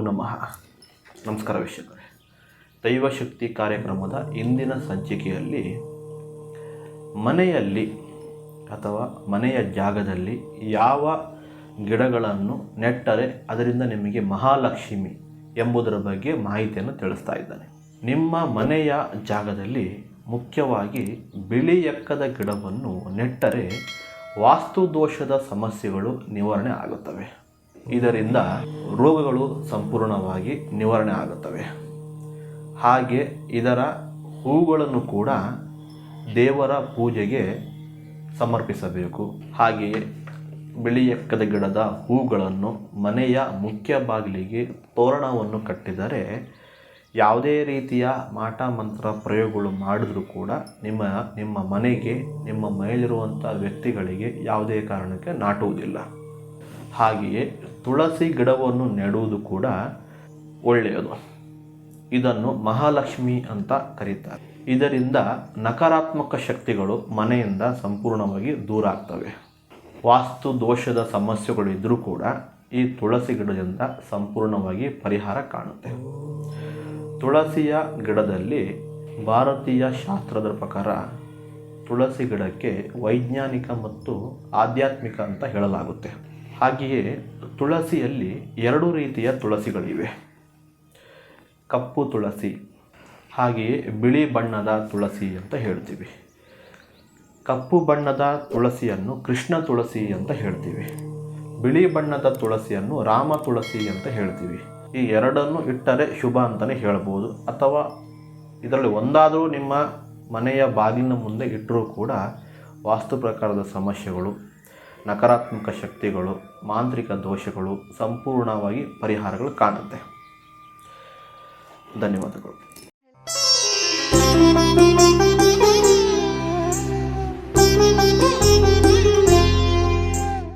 ನಮಃ. ನಮಸ್ಕಾರ ವೀಕ್ಷಕರೇ. ದೈವಶಕ್ತಿ ಕಾರ್ಯಕ್ರಮದ ಇಂದಿನ ಸಂಚಿಕೆಯಲ್ಲಿ ಮನೆಯಲ್ಲಿ ಅಥವಾ ಮನೆಯ ಜಾಗದಲ್ಲಿ ಯಾವ ಗಿಡಗಳನ್ನು ನೆಟ್ಟರೆ ಅದರಿಂದ ನಿಮಗೆ ಮಹಾಲಕ್ಷ್ಮಿ ಎಂಬುದರ ಬಗ್ಗೆ ಮಾಹಿತಿಯನ್ನು ತಿಳಿಸ್ತಾ ಇದ್ದಾನೆ. ನಿಮ್ಮ ಮನೆಯ ಜಾಗದಲ್ಲಿ ಮುಖ್ಯವಾಗಿ ಬಿಳಿ ಎಕ್ಕದ ಗಿಡವನ್ನು ನೆಟ್ಟರೆ ವಾಸ್ತು ದೋಷದ ಸಮಸ್ಯೆಗಳು ನಿವಾರಣೆ ಆಗುತ್ತವೆ. ಇದರಿಂದ ರೋಗಗಳು ಸಂಪೂರ್ಣವಾಗಿ ನಿವಾರಣೆ ಆಗುತ್ತವೆ. ಹಾಗೆ ಇದರ ಹೂಗಳನ್ನು ಕೂಡ ದೇವರ ಪೂಜೆಗೆ ಸಮರ್ಪಿಸಬೇಕು. ಹಾಗೆಯೇ ಬಿಳಿ ಎಕ್ಕದ ಗಿಡದ ಹೂಗಳನ್ನು ಮನೆಯ ಮುಖ್ಯ ಬಾಗಿಲಿಗೆ ತೋರಣವನ್ನು ಕಟ್ಟಿದರೆ ಯಾವುದೇ ರೀತಿಯ ಮಾಟ ಮಂತ್ರ ಪ್ರಯೋಗಗಳು ಮಾಡಿದರೂ ಕೂಡ ನಿಮ್ಮ ನಿಮ್ಮ ಮನೆಗೆ, ನಿಮ್ಮ ಮನೆಯಲ್ಲಿರುವಂಥ ವ್ಯಕ್ತಿಗಳಿಗೆ ಯಾವುದೇ ಕಾರಣಕ್ಕೆ ನಾಟುವುದಿಲ್ಲ. ಹಾಗೆಯೇ ತುಳಸಿ ಗಿಡವನ್ನು ನೆಡುವುದು ಕೂಡ ಒಳ್ಳೆಯದು. ಇದನ್ನು ಮಹಾಲಕ್ಷ್ಮಿ ಅಂತ ಕರೀತಾರೆ. ಇದರಿಂದ ನಕಾರಾತ್ಮಕ ಶಕ್ತಿಗಳು ಮನೆಯಿಂದ ಸಂಪೂರ್ಣವಾಗಿ ದೂರ ಆಗ್ತವೆ. ವಾಸ್ತು ದೋಷದ ಸಮಸ್ಯೆಗಳು ಇದ್ದರೂ ಕೂಡ ಈ ತುಳಸಿ ಗಿಡದಿಂದ ಸಂಪೂರ್ಣವಾಗಿ ಪರಿಹಾರ ಕಾಣುತ್ತೆ. ತುಳಸಿಯ ಗಿಡದಲ್ಲಿ ಭಾರತೀಯ ಶಾಸ್ತ್ರದ ಪ್ರಕಾರ ತುಳಸಿ ಗಿಡಕ್ಕೆ ವೈಜ್ಞಾನಿಕ ಮತ್ತು ಆಧ್ಯಾತ್ಮಿಕ ಅಂತ ಹೇಳಲಾಗುತ್ತೆ. ಹಾಗೆಯೇ ತುಳಸಿಯಲ್ಲಿ ಎರಡು ರೀತಿಯ ತುಳಸಿಗಳಿವೆ. ಕಪ್ಪು ತುಳಸಿ, ಹಾಗೆಯೇ ಬಿಳಿ ಬಣ್ಣದ ತುಳಸಿ ಅಂತ ಹೇಳ್ತೀವಿ. ಕಪ್ಪು ಬಣ್ಣದ ತುಳಸಿಯನ್ನು ಕೃಷ್ಣ ತುಳಸಿ ಅಂತ ಹೇಳ್ತೀವಿ. ಬಿಳಿ ಬಣ್ಣದ ತುಳಸಿಯನ್ನು ರಾಮ ತುಳಸಿ ಅಂತ ಹೇಳ್ತೀವಿ. ಈ ಎರಡನ್ನು ಇಟ್ಟರೆ ಶುಭ ಅಂತಲೇ ಹೇಳ್ಬೋದು. ಅಥವಾ ಇದರಲ್ಲಿ ಒಂದಾದರೂ ನಿಮ್ಮ ಮನೆಯ ಬಾಗಿಲಿನ ಮುಂದೆ ಇಟ್ಟರೂ ಕೂಡ ವಾಸ್ತು ಪ್ರಕಾರದ ಸಮಸ್ಯೆಗಳು ನಕಾರಾತ್ಮಕ ಶಕ್ತಿಗಳು ಮಾಂತ್ರಿಕ ದೋಷಗಳು ಸಂಪೂರ್ಣವಾಗಿ ಪರಿಹಾರಗಳು ಕಾಣುತ್ತೆ. ಧನ್ಯವಾದಗಳು.